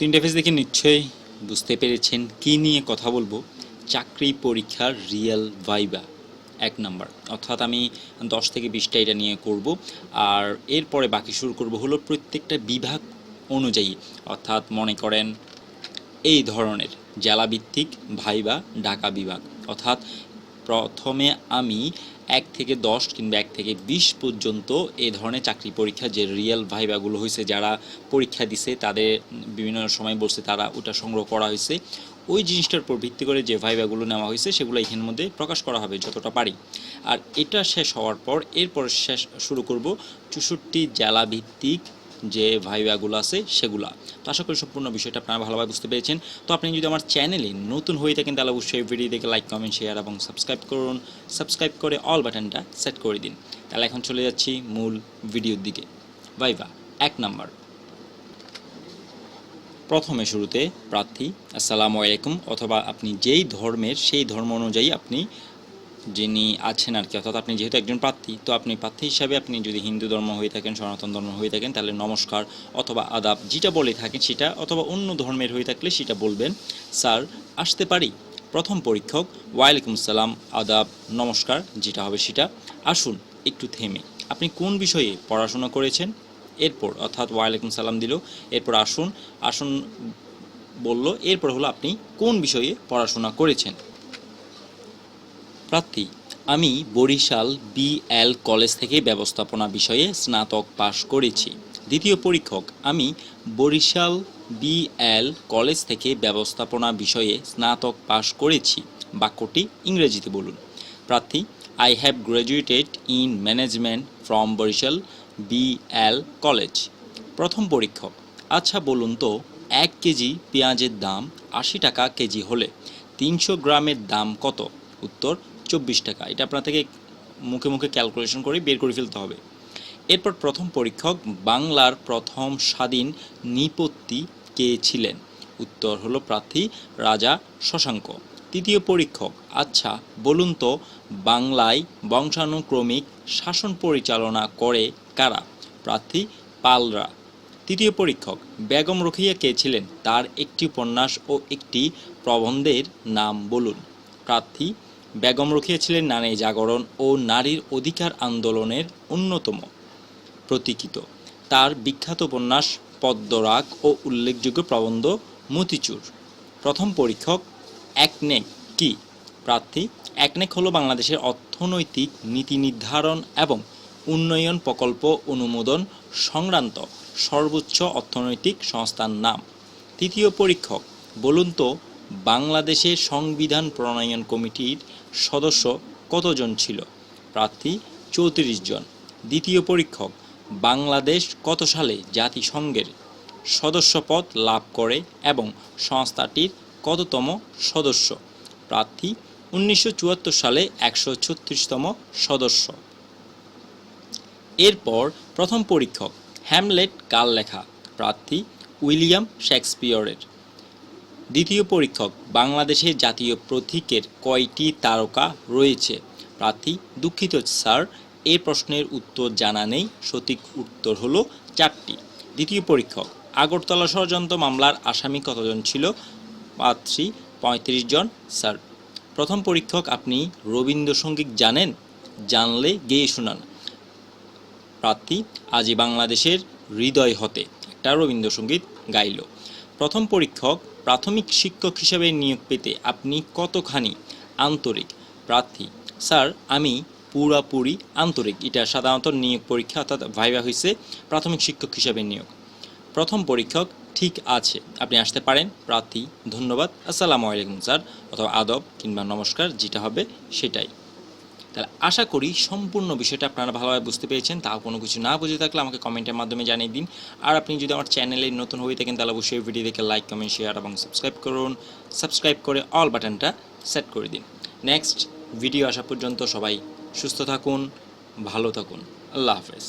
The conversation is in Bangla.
তো ইন্টারফেস দেখে নিশ্চয়ই বুঝতে পেরেছেন কী নিয়ে কথা বলব? চাকরি পরীক্ষার রিয়েল ভাইবা এক নাম্বার অর্থাৎ আমি দশ থেকে বিশটা এটা নিয়ে করব। আর এরপরে বাকি শুরু করব হলো প্রত্যেকটা বিভাগ অনুযায়ী। অর্থাৎ মনে করেন এই ধরনের জেলাভিত্তিক ভাইবা ঢাকা বিভাগ। অর্থাৎ প্রথমে আমি এক থেকে দশ কিংবা এক থেকে বিশ পর্যন্ত এ ধরনের চাকরি পরীক্ষা যে রিয়েল ভাইবাগুলো হয়েছে, যারা পরীক্ষা দিছে, তাদের বিভিন্ন সময় বলছে তারা ওটা সংগ্রহ করা হয়েছে। ওই জিনিসটার উপর ভিত্তি করে যে ভাইভাগুলো নেওয়া হয়েছে, সেগুলো এখানের মধ্যে প্রকাশ করা হবে যতটা পারি। আর এটা শেষ হওয়ার পর, এরপর শেষ শুরু করব চৌষট্টি জেলা ভিত্তিক যে ভাইভাগুলো আছে সেগুলা। তো আশা করি সম্পূর্ণ বিষয়টা আপনারা ভালোভাবে বুঝতে পেরেছেন। তো আপনি যদি আমার চ্যানেলে নতুন হয়ে থাকেন, তাহলে অবশ্যই ভিডিও দেখে লাইক কমেন্ট শেয়ার এবং সাবস্ক্রাইব করুন। সাবস্ক্রাইব করে অল বাটনটা সেট করে দিন। তাহলে এখন চলে যাচ্ছি মূল ভিডিওর দিকে। ভাইভা এক নাম্বার। প্রথমে শুরুতে প্রার্থী, আসসালামু আলাইকুম। অথবা আপনি যেই ধর্মের, সেই ধর্ম অনুযায়ী আপনি যিনি আছেন আর কি, অর্থাৎ আপনি যেহেতু একজন প্রার্থী, তো আপনি প্রার্থী হিসাবে আপনি যদি হিন্দু ধর্ম হয়ে থাকেন, সনাতন ধর্ম হয়ে থাকেন, তাহলে নমস্কার অথবা আদাব যেটা বলে থাকেন সেটা, অথবা অন্য ধর্মের হয়ে থাকলে সেটা বলবেন, স্যার, আসতে পারি? প্রথম পরীক্ষক, ওয়ালাইকুম সালাম, আদাব, নমস্কার, যেটা হবে সেটা। আসুন, একটু থেমে। আপনি কোন বিষয়ে পড়াশোনা করেছেন? এরপর, অর্থাৎ ওয়ালাইকুম সালাম দিল, এরপর আসুন আসুন বলল, এরপর হলো আপনি কোন বিষয়ে পড়াশোনা করেছেন? প্রার্থী। আমি বরিশাল বিএল কলেজ থেকে ব্যবস্থাপনা বিষয়ে স্নাতক পাশ করেছি। দ্বিতীয় পরীক্ষক, আমি বরিশাল বিএল কলেজ থেকে ব্যবস্থাপনা বিষয়ে স্নাতক পাশ করেছি। বাক্যটি ইংরেজিতে বলুন। প্রার্থী I have graduated in management from Barisal BL college. প্রথম পরীক্ষক আচ্ছা বলুন তো, এক কেজি পেঁয়াজের দাম আশি টাকা কেজি হলে তিনশো গ্রামের দাম কত? উত্তর চব্বিশ টাকা। এটা আপনার থেকে মুখে মুখে ক্যালকুলেশন করে বের করে ফেলতে হবে। এরপর প্রথম পরীক্ষক বাংলার প্রথম স্বাধীন নৃপত্তি কে ছিলেন? উত্তর হলো প্রার্থী রাজা শশাঙ্ক। তৃতীয় পরীক্ষক আচ্ছা বলুন তো, বাংলায় বংশানুক্রমিক শাসন পরিচালনা করে কারা? প্রার্থী পালরা। তৃতীয় পরীক্ষক, বেগম রোখিয়া কে ছিলেন? তার একটি উপন্যাস ও একটি প্রবন্ধের নাম বলুন। প্রার্থী বেগম রোখিয়া ছিলেন নারী জাগরণ ও নারীর অধিকার আন্দোলনের অন্যতম প্রতীকিত। তার বিখ্যাত উপন্যাস পদ্মরাগ ও উল্লেখযোগ্য প্রবন্ধ মতিচুর। প্রথম পরীক্ষক একনেক কি? প্রার্থী একনেক হলো বাংলাদেশের অর্থনৈতিক নীতি নির্ধারণ এবং উন্নয়ন প্রকল্প অনুমোদন সংক্রান্ত সর্বোচ্চ অর্থনৈতিক সংস্থার নাম। তৃতীয় পরীক্ষক বলুন তো বাংলাদেশের সংবিধান প্রণয়ন কমিটির সদস্য কতজন ছিল? প্রার্থী চৌত্রিশ জন। দ্বিতীয় পরীক্ষক, বাংলাদেশ কত সালে জাতিসংঘের সদস্যপদ লাভ করে এবং সংস্থাটির কততম সদস্য? প্রার্থী উনিশশো চুয়াত্তর সালে একশো ছত্রিশতম সদস্য। এরপর প্রথম পরীক্ষক, হ্যামলেট কার লেখা প্রার্থী উইলিয়াম শেক্সপিয়রের। দ্বিতীয় পরীক্ষক বাংলাদেশের জাতীয় প্রতীকের কয়টি তারকা রয়েছে? প্রার্থী দুঃখিত, স্যার। এ প্রশ্নের উত্তর জানা নেই। সঠিক উত্তর হলো চারটি। দ্বিতীয় পরীক্ষক, আগরতলা ষড়যন্ত্র মামলার আসামি কতজন ছিল? প্রার্থী পঁয়ত্রিশ জন, স্যার। প্রথম পরীক্ষক আপনি রবীন্দ্রসঙ্গীত জানেন? জানলে গেয়ে শোনান। প্রার্থী আজই বাংলাদেশের হৃদয় হতে। একটা রবীন্দ্রসঙ্গীত গাইল। প্রথম পরীক্ষক প্রাথমিক শিক্ষক হিসেবে নিয়োগ পেতে আপনি কতখানি আন্তরিক প্রার্থী? স্যার, আমি পুরাপুরি আন্তরিক। এটা সাধারণত নিয়োগ পরীক্ষা অর্থাৎ ভাইভা হয়েছে প্রাথমিক শিক্ষক হিসেবে নিয়োগ। প্রথম পরীক্ষক ঠিক আছে, আপনি আসতে পারেন। প্রার্থী, ধন্যবাদ। আসসালামু আলাইকুম, স্যার। অথবা আদব কিংবা নমস্কার, যেটা হবে সেটাই। তাহলে আশা করি সম্পূর্ণ বিষয়টা আপনারা ভালোভাবে বুঝতে পেরেছেন। তাও কোনো কিছু না বুঝে থাকলে আমাকে কমেন্টের মাধ্যমে জানিয়ে দিন। আর আপনি যদি আমার চ্যানেলে নতুন হয়ে থাকেন, তাহলে অবশ্যই ভিডিও দেখে লাইক কমেন্ট শেয়ার এবং সাবস্ক্রাইব করুন। সাবস্ক্রাইব করে অল বাটনটা সেট করে দিন। নেক্সট ভিডিও আসা পর্যন্ত সবাই সুস্থ থাকুন, ভালো থাকুন। আল্লাহ হাফেজ।